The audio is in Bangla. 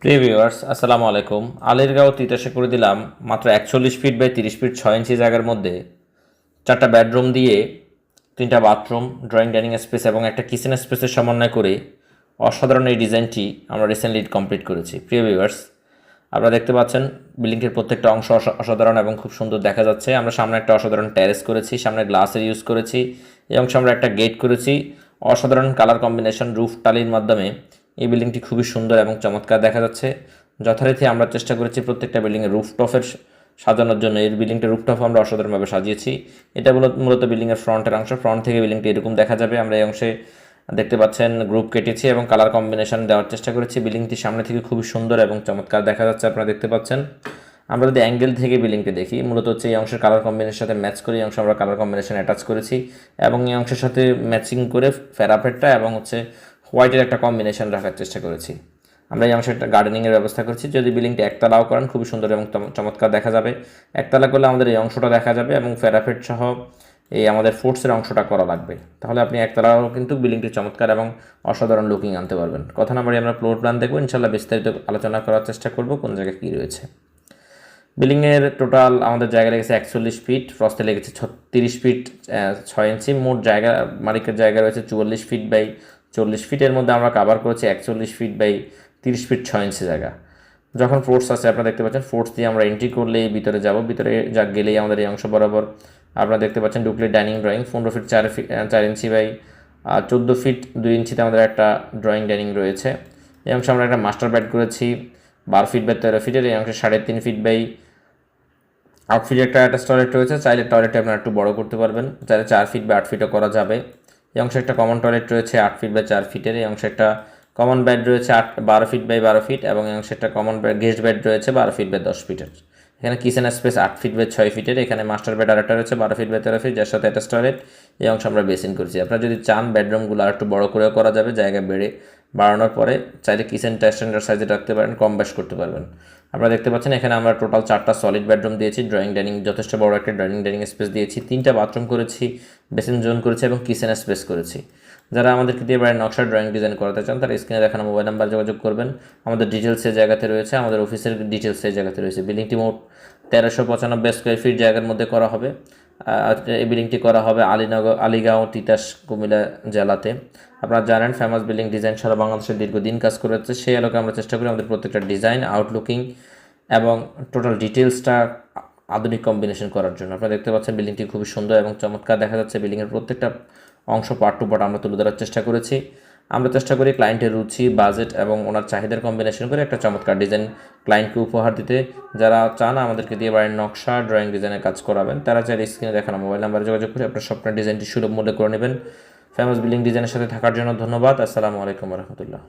প্রিয় ভিউয়ার্স, আসসালামু আলাইকুম। আলিরগাঁও তিতাসে করে দিলাম মাত্র একচল্লিশ ফিট বাই তিরিশ ফিট ছয় ইঞ্চি জায়গার মধ্যে চারটা বেডরুম দিয়ে তিনটা বাথরুম ড্রয়িং ডাইনিং স্পেস এবং একটা কিচেন স্পেসের সমন্বয় করে অসাধারণ এই ডিজাইনটি আমরা রিসেন্টলি কমপ্লিট করেছি। প্রিয় ভিউয়ার্স, আপনারা দেখতে পাচ্ছেন বিল্ডিংটির প্রত্যেকটা অংশ অসা- অসাধারণ এবং খুব সুন্দর দেখা যাচ্ছে। আমরা সামনে একটা অসাধারণ ট্যারেস করেছি, সামনে গ্লাসের ইউজ করেছি এই অংশে আমরা একটা গেট করেছি। অসাধারণ কালার কম্বিনেশন রুফ টালির মাধ্যমে এই বিল্ডিংটি খুবই সুন্দর এবং চমৎকার দেখা যাচ্ছে। যথারীতি আমরা চেষ্টা করেছি প্রত্যেকটা বিল্ডিংয়ের রুফটপের সাজানোর জন্য। এই বিল্ডিংটা রুফটপ আমরা অসাধারণভাবে সাজিয়েছি। এটা মূলত মূলত বিল্ডিংয়ের ফ্রন্টের অংশ। ফ্রন্ট থেকে বিল্ডিংটি এরকম দেখা যাবে। আমরা এই অংশে দেখতে পাচ্ছেন গ্রুপ কেটেছি এবং কালার কম্বিনেশন দেওয়ার চেষ্টা করেছি। বিল্ডিংটি সামনে থেকে খুবই সুন্দর এবং চমৎকার দেখা যাচ্ছে, আপনারা দেখতে পাচ্ছেন। আমরা যদি অ্যাঙ্গেল থেকে বিল্ডিংটি দেখি, মূলত হচ্ছে এই অংশের কালার কম্বিনেশনের সাথে ম্যাচ করে এই অংশ আমরা কালার কম্বিনেশন অ্যাটাচ করেছি এবং এই অংশের সাথে ম্যাচিং করে ফেরাফেটটা এবং হচ্ছে হোয়াইটের একটা কম্বিনেশন রাখার চেষ্টা করেছি। আমরা এই অংশে একটা গার্ডেনিংয়ের ব্যবস্থা করছি। যদি বিল্ডিংটি একতলাও করেন, খুবই সুন্দর এবং চমৎকার দেখা যাবে। একতলা করলে আমাদের এই অংশটা দেখা যাবে এবং ফেরাফেট সহ এই আমাদের ফোর্সের অংশটা করা লাগবে। তাহলে আপনি একতলাও কিন্তু বিল্ডিংটি চমৎকার এবং অসাধারণ লুকিং আনতে পারবেন। কথা নাম্বারে আমরা ফ্লোর প্ল্যান দেখব। ইনশাল্লাহ বিস্তারিত আলোচনা করার চেষ্টা করব কোন জায়গায় কী রয়েছে। বিল্ডিংয়ের টোটাল আমাদের জায়গা লেগেছে একচল্লিশ ফিট ফ্রস্টে লেগেছে ছত্রিশ ফিট ছয় ইঞ্চি মোট জায়গা, মালিকের জায়গা রয়েছে চুয়াল্লিশ ফিট বাই চল্লিশ ফিটের মধ্যে আমরা কাভার করেছি একচল্লিশ ফিট বাই তিরিশ ফিট ছয় ইঞ্চি জায়গা। যখন ফোর্স আছে আপনারা দেখতে পাচ্ছেন ফোর্স দিয়ে আমরা এন্ট্রি করলেই ভিতরে যাব, ভিতরে যা গেলেই আমাদের এই অংশ বরাবর। আপনারা দেখতে পাচ্ছেন ডুকলি ডাইনিং ড্রয়িং পনেরো ফিট চার ফিট চার ইঞ্চি বাই চোদ্দ ফিট দুই ইঞ্চিতে আমাদের একটা ড্রয়িং ডাইনিং রয়েছে। এই অংশে আমরা একটা মাস্টার বেড করেছি, বারো ফিট বাই তেরো ফিটের, এই অংশে সাড়ে তিন ফিট বাই আউটফিটে একটা অ্যাটাচ টয়লেট রয়েছে। চাইলে টয়লেটটা আপনারা একটু বড় করতে পারবেন। চাইলে চার ফিট বা আট ফিটও করা যাবে। এই অংশে একটা কমন টয়লেট রয়েছে আট ফিট বাই চার ফিটের এই অংশে একটা কমন বেড রয়েছে আট, বারো ফিট বাই বারো ফিট এবং এই অংশে একটা কমন বেড গেস্ট বেড রয়েছে বারো ফিট বাই দশ ফিটের এখানে কিচেন স্পেস আট ফিট বাই ছয় ফিটের এখানে মাস্টার বেড আরেকটা রয়েছে বারো ফিট বাই তেরো ফিট যার সাথে একটা টয়লেট এই অংশ আমরা বেসিন করছি। আপনারা যদি চান বেডরুমগুলো আর একটু বড় করেও করা যাবে, জায়গা বেড়ে বাড়ানোর পরে চাইলে কিচেনটা স্ট্যান্ডার্ড সাইজে রাখতে পারেন, কম বেশ করতে পারবেন। আপনারা দেখতে পাচ্ছেন এখানে আমরা টোটাল চারটা সলিড বেডরুম দিয়েছি ড্রয়িং ডাইনিং যথেষ্ট বড় একটা ড্রয়িং ডাইনিং স্পেস দিয়েছি, তিনটা বাথরুম করেছি বেসিন জোন করেছি এবং কিচেন স্পেস করেছি। যারা আমাদেরকে দিয়ে বাড়ির নকশা ড্রয়িং ডিজাইন করাতে চান, তারা স্ক্রিনে দেখানো মোবাইল নাম্বার যোগাযোগ করবেন। আমাদের ডিটেলসের জায়গাতে রয়েছে, আমাদের অফিসের ডিটেলসের জায়গাতে রয়েছে। বিল্ডিংটি মোট তেরোশো পঁচানব্বই স্কোয়ার ফিট জায়গার মধ্যে করা হবে। এই বিল্ডিংটি করা হবে আলীনগর আলিগাঁও, তিতাস, কুমিল্লা জেলাতে। আপনারা জানেন ফেমাস বিল্ডিং ডিজাইন সারা বাংলাদেশের দীর্ঘদিন কাজ করে যাচ্ছে। সেই আলোকে আমরা চেষ্টা করি আমাদের প্রত্যেকটা ডিজাইন আউটলুকিং এবং টোটাল ডিটেলসটা আধুনিক কম্বিনেশন করার জন্য। আপনারা দেখতে পাচ্ছেন বিল্ডিংটি খুবই সুন্দর এবং চমৎকার দেখা যাচ্ছে। বিল্ডিংয়ের প্রত্যেকটা অংশ পার্ট টু পার্ট আমরা তুলে ধরার চেষ্টা করেছি। আমরা চেষ্টা করি ক্লায়েন্টের রুচি বাজেট এবং ওনার চাহিদার কম্বিনেশন করে একটা চমৎকার ডিজাইন ক্লায়েন্টকে উপহার দিতে। যারা চান আমাদেরকে দিয়ে বাড়ির নকশা ড্রয়িং ডিজাইনের কাজ করাবেন, তারা চাইলে স্ক্রিনে দেখানো মোবাইল নাম্বারে যোগাযোগ করে আপনার স্বপ্নের ডিজাইনটি সুলভ মূল্যে করে নেবেন। ফেমাস বিল্ডিং ডিজাইনের সাথে থাকার জন্য ধন্যবাদ। আসসালামু আলাইকুম রহমতুল্লাহ।